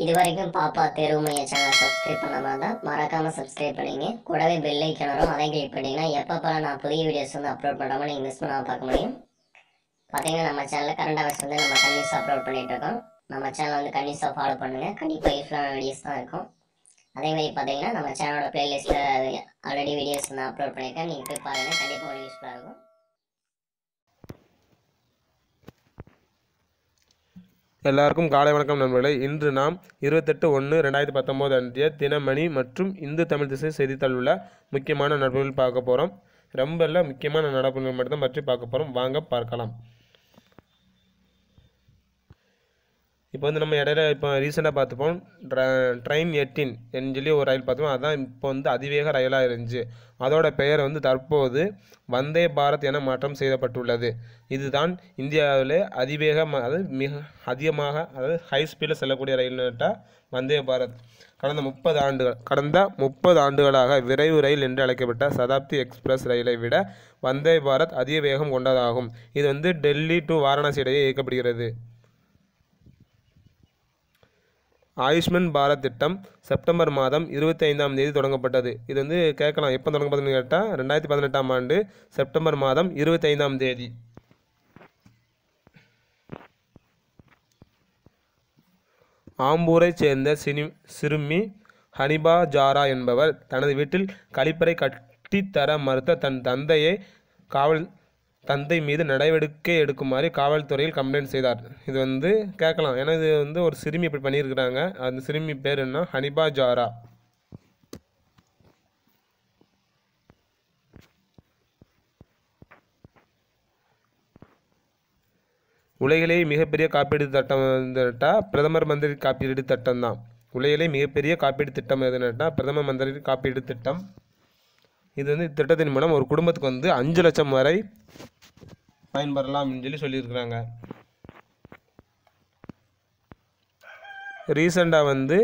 இது வரைக்கும் பாப்பா தெருமையை சேனல் சப்ஸ்கிரைப் பண்ணாமல் இருந்தால் மறக்காமல் சப்ஸ்கிரைப் பண்ணிங்க. கூடவே பெல் ஐக்கன் அதை அதையும் கிளிக் பண்ணிங்கன்னா எப்பப்போ நான் புதிய வீடியோஸ் வந்து அப்லோட் பண்ணாமல் நீங்கள் மிஸ் பண்ணாமல் பார்க்க முடியும். பார்த்தீங்கன்னா நம்ம சேனலில் கரண்ட் அவர்ஸ் வந்து நம்ம கண்டினியூஸாக அப்லோட் பண்ணிட்டு இருக்கோம். நம்ம சேனலை வந்து கண்டினியூஸாக ஃபாலோ பண்ணுங்கள் கண்டிப்பாக யூஸ்ஃபுல்லான வீடியோஸ் தான் இருக்கும். அதே மாதிரி பார்த்தீங்கன்னா நம்ம சேனலோட பிளேலிஸ்ட்டில் ஆல்ரெடி வீடியோஸ் வந்து அப்லோட் பண்ணியிருக்கேன் நீங்கள் போய் பாருங்கள் கண்டிப்பாக உங்களுக்கு யூஸ்ஃபுல்லாக இருக்கும். எல்லாருக்கும் காலை வணக்கம் நண்பர்களே. இன்று நாம் இருபத்தெட்டு ஒன்று ரெண்டாயிரத்தி பத்தொம்போது அன்றைய தினமணி மற்றும் இந்து தமிழ் திசை செய்தித்தாள் உள்ள முக்கியமான நடப்புகள் பார்க்க போகிறோம் ரொம்ப முக்கியமான நடப்புகள் மட்டும்தான் பற்றி பார்க்க போகிறோம் வாங்க பார்க்கலாம். இப்போ வந்து நம்ம இடையில இப்போ ரீசெண்டாக பார்த்துப்போம். ட்ரெயின் எட்டின் என்று சொல்லி ஒரு ரயில் பார்த்துப்போம். அதுதான் இப்போ வந்து அதிவேக ரயிலாக இருந்துச்சு. அதோட பெயர் வந்து தற்போது வந்தே பாரத் என மாற்றம் செய்யப்பட்டுள்ளது. இதுதான் இந்தியாவிலே அதிவேக அதாவது மிக அதிகமாக அதாவது ஹை ஸ்பீடில் செல்லக்கூடிய ரயில்னா வந்தே பாரத். கடந்த முப்பது ஆண்டுகள் கடந்த முப்பது ஆண்டுகளாக விரைவு ரயில் என்று அழைக்கப்பட்ட சதாப்தி எக்ஸ்பிரஸ் ரயிலை விட வந்தே பாரத் அதிக வேகம் கொண்டதாகும். இது வந்து டெல்லி டு வாரணாசி இடையே இயக்கப்படுகிறது. ஆயுஷ்மன் பாரத் திட்டம் செப்டம்பர் மாதம் இருபத்தி ஐந்தாம் தேதி தொடங்கப்பட்டது. இது வந்து கேட்கலாம் எப்போ தொடங்கப்பட்டதுன்னு கேட்டால் ரெண்டாயிரத்தி பதினெட்டாம் ஆண்டு செப்டம்பர் மாதம் இருபத்தி ஐந்தாம் தேதி. ஆம்பூரைச் சேர்ந்த சினி சிறுமி ஹனிபா ஜாரா என்பவர் தனது வீட்டில் கழிப்பறை கட்டித்தர மறுத்த தன் தந்தையை காவல் தந்தை மீது நடவடிக்கை எடுக்குமாறு காவல்துறையில் கம்ப்ளைண்ட் செய்தார். இது வந்து கேட்கலாம். ஏன்னா இது வந்து ஒரு சிறுமி இப்படி பண்ணியிருக்கிறாங்க. அந்த சிறுமி பேர் என்ன? ஹனிபா ஜாரா. உலகிலேயே மிகப்பெரிய காப்பீடு திட்டம் வந்துட்டா பிரதமர் மந்திரி காப்பீடு திட்டம் தான் உலகிலே மிகப்பெரிய காப்பீடு திட்டம் எதுன்னுட்டா பிரதம மந்திரி காப்பீடு திட்டம். இது வந்து திட்டத்தின் மூலம் ஒரு குடும்பத்துக்கு வந்து அஞ்சு லட்சம் வரை பயன்பெறலாம்னு சொல்லி சொல்லியிருக்கிறாங்க. ரீசெண்டாக வந்து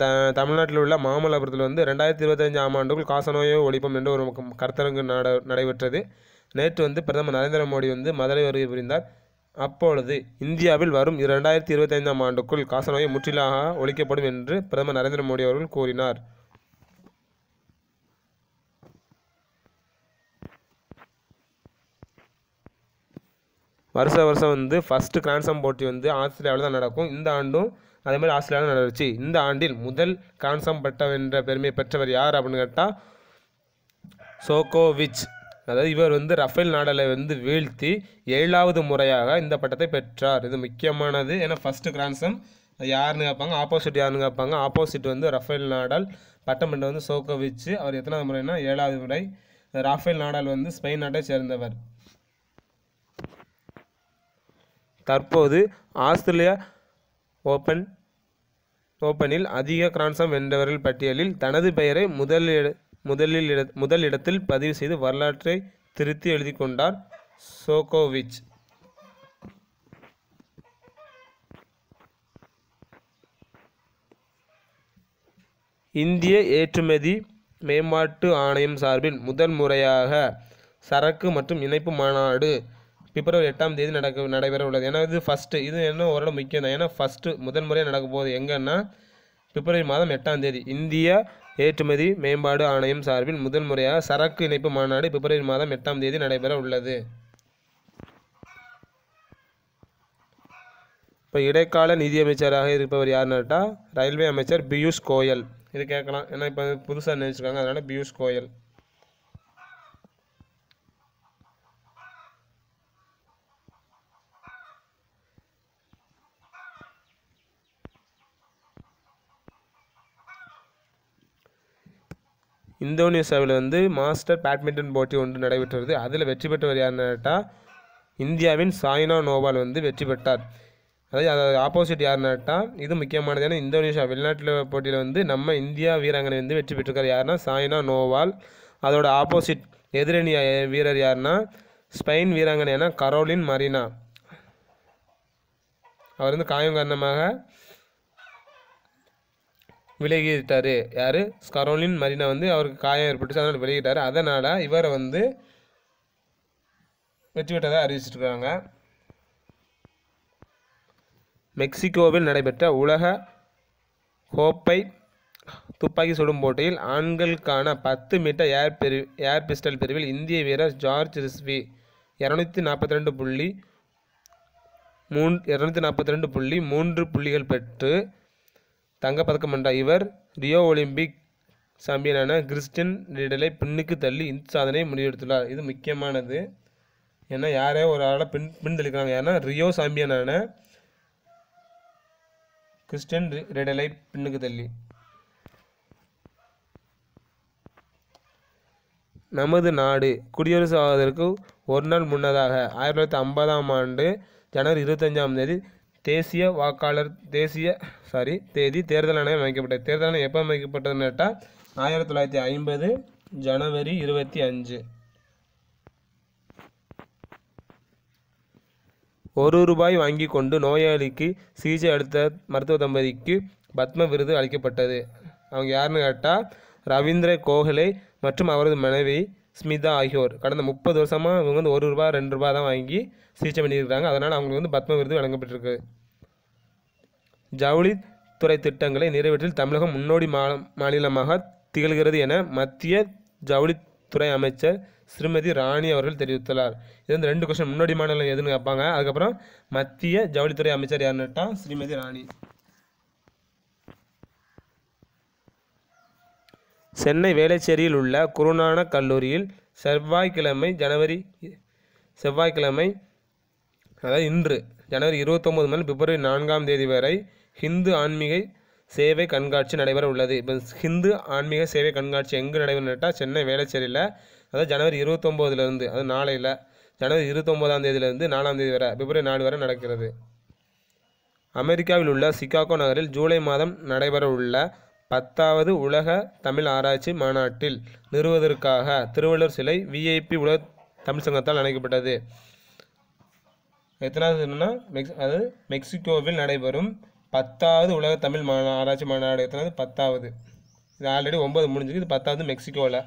த தமிழ்நாட்டில் உள்ள மாமல்லபுரத்தில் வந்து ரெண்டாயிரத்தி இருபத்தஞ்சாம் ஆண்டுக்குள் காசநோயை ஒழிப்போம் என்று ஒரு கருத்தரங்கு நட நடைபெற்றது. நேற்று வந்து பிரதமர் நரேந்திர மோடி வந்து மதுரை வருகை புரிந்தார். அப்பொழுது இந்தியாவில் வரும் இரண்டாயிரத்தி இருபத்தைந்தாம் ஆண்டுக்குள் காசநோயை முற்றிலாக ஒழிக்கப்படும் என்று பிரதமர் நரேந்திர மோடி அவர்கள் கூறினார். வருஷ வருஷம் வந்து ஃபஸ்ட்டு கிராண்ட்ஸாம் போட்டி வந்து ஆஸ்திரேலியாவில் தான் நடக்கும். இந்த ஆண்டும் அதே மாதிரி ஆஸ்திரேலியாவில் நடந்துச்சு. இந்த ஆண்டில் முதல் கிராண்ட்ஸாம் பட்டம் என்ற பெருமையை பெற்றவர் யார் அப்படின்னு கேட்டால் சோகோவிச் அதாவது இவர் வந்து ரஃபேல் நாடலை வந்து வீழ்த்தி ஏழாவது முறையாக இந்த பட்டத்தை பெற்றார். இது முக்கியமானது. ஏன்னா ஃபஸ்ட்டு கிராண்ட்ஸம் யாருன்னு கேட்பாங்க ஆப்போசிட் யாருன்னு கேட்பாங்க. ஆப்போசிட் வந்து ரஃபேல் நாடால் பட்டம் பெற்ற வந்து சோகோவிச் அவர் எத்தனாவது முறைனா ஏழாவது முறை ரஃபேல் நாடால் வந்து ஸ்பெயின் நாட்டை சேர்ந்தவர். தற்போது ஆஸ்திரேலியா ஓப்பன் ஓப்பனில் அதிக கிரான்சம் வென்றவர்கள் பட்டியலில் தனது பெயரை முதல் இட- முதலில் இட முதல் இடத்தில் பதிவு செய்து வரலாற்றை திருத்தி எழுதி கொண்டார் சோகோவிச். இந்திய ஏற்றுமதி மேம்பாட்டு ஆணையம் சார்பில் முதல் முறையாக சரக்கு மற்றும் இணைப்பு மாநாடு பிப்ரவரி எட்டாம் தேதி நடக்க நடைபெற உள்ளது. ஏன்னா இது ஃபஸ்ட்டு இது என்ன ஓரளவு முக்கியம் தான் ஏன்னா ஃபஸ்ட்டு முதல் முறையாக நடக்க போகுது. எங்கன்னா பிப்ரவரி மாதம் எட்டாம் தேதி. இந்திய ஏற்றுமதி மேம்பாடு ஆணையம் சார்பில் முதல் முறையாக சரக்கு இணைப்பு மாநாடு பிப்ரவரி மாதம் எட்டாம் தேதி நடைபெற உள்ளது. இப்போ இடைக்கால நிதியமைச்சராக இருப்பவர் யாருன்னாட்டா ரயில்வே அமைச்சர் பியூஷ் கோயல். இது கேட்கலாம். ஏன்னா இப்போ புதுசாக நினைச்சிருக்காங்க. அதனால் பியூஷ் கோயல். இந்தோனேசியாவில் வந்து மாஸ்டர் பேட்மிண்டன் போட்டி ஒன்று நடைபெற்றது. அதில் வெற்றி பெற்றவர் யாருன்னு கேட்டால் இந்தியாவின் சாய்னா நோவால் வந்து வெற்றி பெற்றார். அதாவது அதாவது ஆப்போசிட் யாருன்னாட்டா இது முக்கியமானது. ஏன்னா இந்தோனேஷியா வெளிநாட்டில் போட்டியில் வந்து நம்ம இந்தியா வீராங்கனை வந்து வெற்றி பெற்றிருக்கார் யாருன்னா சாய்னா நோவால். அதோட ஆப்போசிட் எதிரணி வீரர் யாருன்னா ஸ்பெயின் வீராங்கனையான கரோலின் மரினா. அவர் வந்து காயம் காரணமாக விலகிட்டார். யார்? ஸ்கரோலின் மரினா வந்து அவருக்கு காயம் ஏற்பட்டுச்சு அதனால் விலகிட்டார். அதனால் இவரை வந்து வெற்றி பெற்றதாக அறிவிச்சிட்ருக்காங்க மெக்சிகோவில் நடைபெற்ற உலக கோப்பை துப்பாக்கி சுடும் போட்டியில் ஆண்களுக்கான பத்து மீட்டர் ஏர் பிரி ஏர் பிஸ்டல் பிரிவில் இந்திய வீரர் ஜார்ஜ் ரிஸ்வி இரநூத்தி நாற்பத்தி ரெண்டு புள்ளி மூன் இரநூத்தி நாற்பத்தி ரெண்டு புள்ளி மூன்று புள்ளிகள் பெற்று தங்கப்பதக்கம் வென்றார் இவர் ரியோ ஒலிம்பிக் சாம்பியனான கிறிஸ்டின் ரிடலை பின்னுக்கு தள்ளி இந்த சாதனையை முடிவெடுத்துள்ளார் இது முக்கியமானது. ஏன்னா யாரே ஒரு ஆளை பின் பின்தளிக்கிறாங்க ஏன்னா ரியோ சாம்பியனான கிறிஸ்டின் ரி- பின்னுக்கு தள்ளி. நமது நாடு குடியரசு ஆவதற்கு ஒரு நாள் முன்னதாக ஆயிரத்தி தொள்ளாயிரத்தி ஐம்பதாம் ஆண்டு ஜனவரி இருபத்தஞ்சாம் தேதி தேசிய வாக்காளர் தேசிய சாரி தேதி தேர்தல் ஆணையம் அமைக்கப்பட்டது. தேர்தல் ஆணையம் எப்போ அமைக்கப்பட்டதுன்னு கேட்டால் ஆயிரத்தி தொள்ளாயிரத்தி ஐம்பது ஜனவரி இருபத்தி அஞ்சு. ஒரு ரூபாய் வாங்கி கொண்டு நோயாளிக்கு சிகிச்சை அளித்த மருத்துவ தம்பதிக்கு பத்ம விருது அளிக்கப்பட்டது. அவங்க யாருன்னு கேட்டால் ரவீந்திர கோகலே மற்றும் அவரது மனைவி ஸ்மிதா ஆகியோர். கடந்த முப்பது வருஷமாக இவங்க வந்து ஒரு ரூபா ரெண்டு ரூபா தான் வாங்கி சிகிச்சை பண்ணியிருக்காங்க அதனால் அவங்களுக்கு வந்து பத்ம விருது வழங்கப்பட்டிருக்கு. ஜவுளி துறை திட்டங்களை நிறைவேற்றில் தமிழகம் முன்னோடி மா மாநிலமாக திகழ்கிறது என மத்திய ஜவுளித்துறை அமைச்சர் ஸ்ரீமதி ராணி அவர்கள் தெரிவித்துள்ளார். இது வந்து ரெண்டு கொஸ்டின் முன்னோடி மாநிலம் எதுன்னு கேட்பாங்க. அதுக்கப்புறம் மத்திய ஜவுளித்துறை அமைச்சர் யாருன்னுட்டா ஸ்ரீமதி ராணி. சென்னை வேளச்சேரியில் உள்ள குருநானக் கல்லூரியில் செவ்வாய்க்கிழமை ஜனவரி செவ்வாய்க்கிழமை அதாவது இன்று ஜனவரி இருபத்தொம்போது முதல் பிப்ரவரி நான்காம் தேதி வரை ஹிந்து ஆன்மீக சேவை கண்காட்சி நடைபெற உள்ளது. இப்போ ஹிந்து ஆன்மீக சேவை கண்காட்சி எங்கே நடைபெறும்னுட்டா சென்னை வேளச்சேரியில் அதாவது ஜனவரி இருபத்தொம்போதுலேருந்து அது நாளையில் ஜனவரி இருபத்தொம்போதாம் தேதியிலேருந்து நாலாம் தேதி வரை பிப்ரவரி நாலு வரை நடக்கிறது. அமெரிக்காவில் உள்ள சிகாகோ நகரில் ஜூலை மாதம் நடைபெற உள்ள பத்தாவது உலக தமிழ் ஆராய்ச்சி மாநாட்டில் நிறுவுவதற்காக திருவள்ளுவர் சிலை விஐபி உலக தமிழ் சங்கத்தால் அணைக்கப்பட்டது. எத்தனாவது என்னன்னா மெக்ஸ் அது மெக்சிகோவில் நடைபெறும் பத்தாவது உலக தமிழ் மா ஆராய்ச்சி மாநாடு. எத்தனாவது? பத்தாவது. இது ஆல்ரெடி ஒம்பது முடிஞ்சுது இது பத்தாவது மெக்சிகோவில்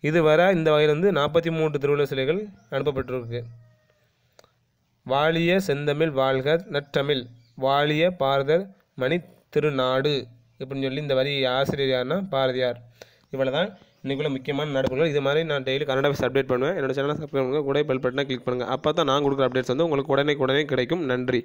இதுவரை இந்த வகையில் வந்து நாற்பத்தி மூன்று திருவள்ளுவர் சிலைகள் அனுப்பப்பட்டிருக்கு. வாழிய செந்தமிழ் வாழ்க நற்றமிழ் வாழிய பாரதர் மணி திருநாடு இப்படின்னு சொல்லி இந்த வரி ஆசிரியர் யாருன்னா பாரதியார். இவ்வளோ தான் இன்றைக்குள்ள முக்கியமான நடப்புகள் இது மாதிரி நான் டெய்லி கன்னட பேச அப்டேட் பண்ணுவேன். என்னோட சேனலை சப்ஸ்கிரைப் பண்ணுங்கள் கூட பெல் பட்டனை கிளிக் பண்ணுங்கள் அப்போ தான் நான் கொடுக்குற அப்டேட்ஸ் வந்து உங்களுக்கு உடனே உடனே கிடைக்கும். நன்றி.